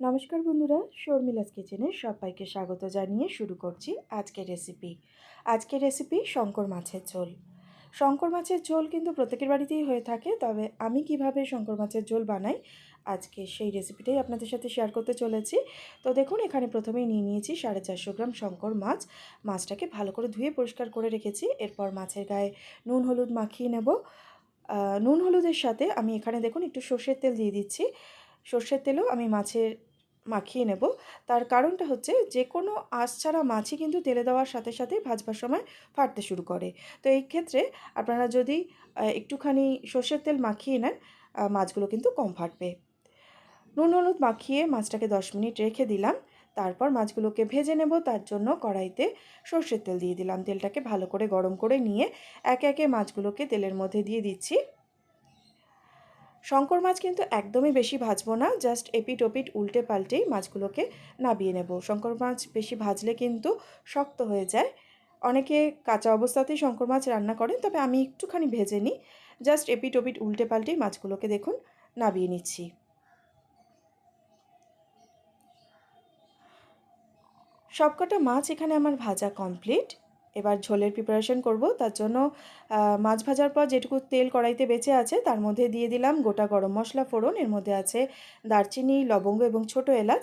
নমস্কার বন্ধুরা, শর্মিলাস কিচেনে সবাইকে স্বাগত জানিয়ে শুরু করছি আজকের রেসিপি আজকের রেসিপি শঙ্কর মাছের ঝোল। শঙ্কর মাছের ঝোল কিন্তু প্রত্যেকের বাড়িতেই হয়ে থাকে, তবে আমি কীভাবে শঙ্কর মাছের ঝোল বানাই আজকে সেই রেসিপিটাই আপনাদের সাথে শেয়ার করতে চলেছি। তো দেখুন, এখানে প্রথমেই নিয়ে নিয়েছি সাড়ে চারশো গ্রাম শঙ্কর মাছ। মাছটাকে ভালো করে ধুয়ে পরিষ্কার করে রেখেছি, এরপর মাছের গায়ে নুন হলুদ মাখিয়ে নেব। নুন হলুদের সাথে আমি এখানে দেখুন, একটু সর্ষের তেল দিয়ে দিচ্ছি। সর্ষের তেলও আমি মাছের মাখিয়ে নেব। তার কারণটা হচ্ছে যে কোনো আঁশ ছাড়া মাছই কিন্তু তেলে দেওয়ার সাথে সাথেই ভাজবার সময় ফাটতে শুরু করে। তো এই ক্ষেত্রে আপনারা যদি একটুখানি সর্ষের তেল মাখিয়ে নেন মাছগুলো কিন্তু কম ফাটবে। নুন হলুদ মাখিয়ে মাছটাকে দশ মিনিট রেখে দিলাম। তারপর মাছগুলোকে ভেজে নেব। তার জন্য কড়াইতে সর্ষের তেল দিয়ে দিলাম। তেলটাকে ভালো করে গরম করে নিয়ে একে একে মাছগুলোকে তেলের মধ্যে দিয়ে দিচ্ছি। শঙ্কর মাছ কিন্তু একদমই বেশি ভাজবো না জাস্ট এপিট ওপিট উল্টে পাল্টেই মাছগুলোকে নাবিয়ে নেব। শঙ্কর মাছ বেশি ভাজলে কিন্তু শক্ত হয়ে যায়। অনেকে কাঁচা অবস্থাতেই শঙ্কর মাছ রান্না করেন, তবে আমি একটুখানি ভেজে নিই। জাস্ট এপিট ওপিট উল্টে পাল্টেই মাছগুলোকে দেখুন নাবিয়ে নিচ্ছি। সবকটা মাছ এখানে আমার ভাজা কমপ্লিট এবার ঝোলের প্রিপারেশন করব। তার জন্য মাছ ভাজার পর যেটুকু তেল কড়াইতে বেঁচে আছে, তার মধ্যে দিয়ে দিলাম গোটা গরম মশলা ফোড়ন। এর মধ্যে আছে দারচিনি, লবঙ্গ এবং ছোটো এলাচ।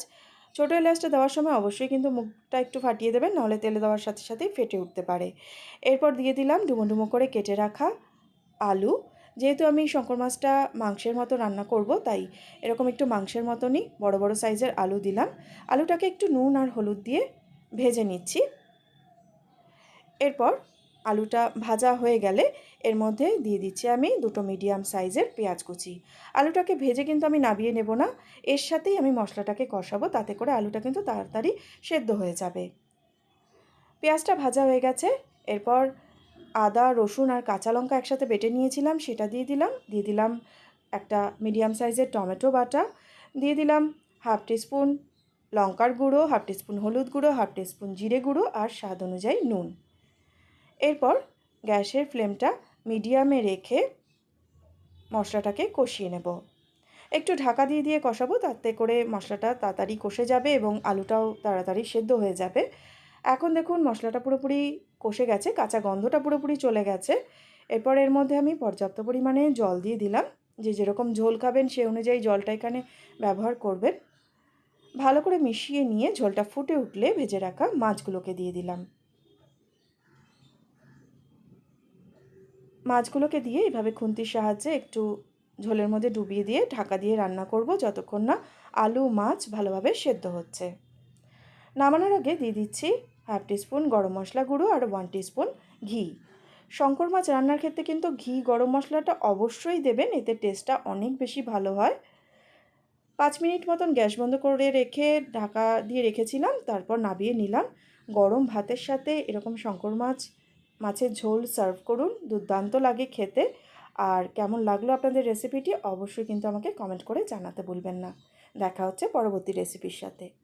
ছোটো এলাচটা দেওয়ার সময় অবশ্যই কিন্তু মুখটা একটু ফাটিয়ে দেবেন, নাহলে তেলে দেওয়ার সাথে সাথেই ফেটে উঠতে পারে। এরপর দিয়ে দিলাম ডুমো ডুমো করে কেটে রাখা আলু। যেহেতু আমি শঙ্কর মাছটা মাংসের মতো রান্না করব, তাই এরকম একটু মাংসের মতনই বড় বড় সাইজের আলু দিলাম। আলুটাকে একটু নুন আর হলুদ দিয়ে ভেজে নিচ্ছি। এরপর আলুটা ভাজা হয়ে গেলে এর মধ্যে দিয়ে দিচ্ছি আমি দুটো মিডিয়াম সাইজের পেঁয়াজ কুচি। আলুটাকে ভেজে কিন্তু আমি নাবিয়ে নেব না, এর সাথেই আমি মশলাটাকে কষাবো, তাতে করে আলুটা কিন্তু তাড়াতাড়ি সেদ্ধ হয়ে যাবে। পেঁয়াজটা ভাজা হয়ে গেছে, এরপর আদা, রসুন আর কাঁচা লঙ্কা একসাথে বেটে নিয়েছিলাম, সেটা দিয়ে দিলাম দিয়ে দিলাম একটা মিডিয়াম সাইজের টমেটো বাটা, দিয়ে দিলাম হাফ টিস্পুন লঙ্কার গুঁড়ো হাফ টিস্পুন হলুদ গুঁড়ো হাফ টিস্পুন জিরে গুঁড়ো আর স্বাদ অনুযায়ী নুন। এরপর গ্যাসের ফ্লেমটা মিডিয়ামে রেখে মশলাটাকে কষিয়ে নেব। একটু ঢাকা দিয়ে দিয়ে কষাবো, তাতে করে মশলাটা তাড়াতাড়ি কষে যাবে এবং আলুটাও তাড়াতাড়ি সেদ্ধ হয়ে যাবে। এখন দেখুন মশলাটা পুরোপুরি কষে গেছে, কাঁচা গন্ধটা পুরোপুরি চলে গেছে। এরপর এর মধ্যে আমি পর্যাপ্ত পরিমাণে জল দিয়ে দিলাম। যে যেরকম ঝোল খাবেন সে অনুযায়ী জলটা এখানে ব্যবহার করবেন। ভালো করে মিশিয়ে নিয়ে ঝোলটা ফুটে উঠলে ভেজে রাখা মাছগুলোকে দিয়ে দিলাম। মাছগুলোকে দিয়ে এইভাবে খুন্তির সাহায্যে একটু ঝোলের মধ্যে ডুবিয়ে দিয়ে ঢাকা দিয়ে রান্না করব যতক্ষণ না আলু, মাছ ভালোভাবে সেদ্ধ হচ্ছে। নামানোর আগে দিয়ে দিচ্ছি হাফ টিস্পুন গরম মশলা গুঁড়ো আর ওয়ান টিস্পুন ঘি। শঙ্কর মাছ রান্নার ক্ষেত্রে কিন্তু ঘি, গরম মশলাটা অবশ্যই দেবেন, এতে টেস্টটা অনেক বেশি ভালো হয়। পাঁচ মিনিট মতন গ্যাস বন্ধ করে রেখে ঢাকা দিয়ে রেখেছিলাম, তারপর নাবিয়ে নিলাম। গরম ভাতের সাথে এরকম শঙ্কর মাছ মাছের ঝোল সার্ভ করুন, দুর্দান্ত লাগে খেতে। আর কেমন লাগল আপনাদের রেসিপিটি অবশ্যই কিন্তু আমাকে কমেন্ট করে জানাতে ভুলবেন না। দেখা হচ্ছে পরবর্তী রেসিপির সাথে।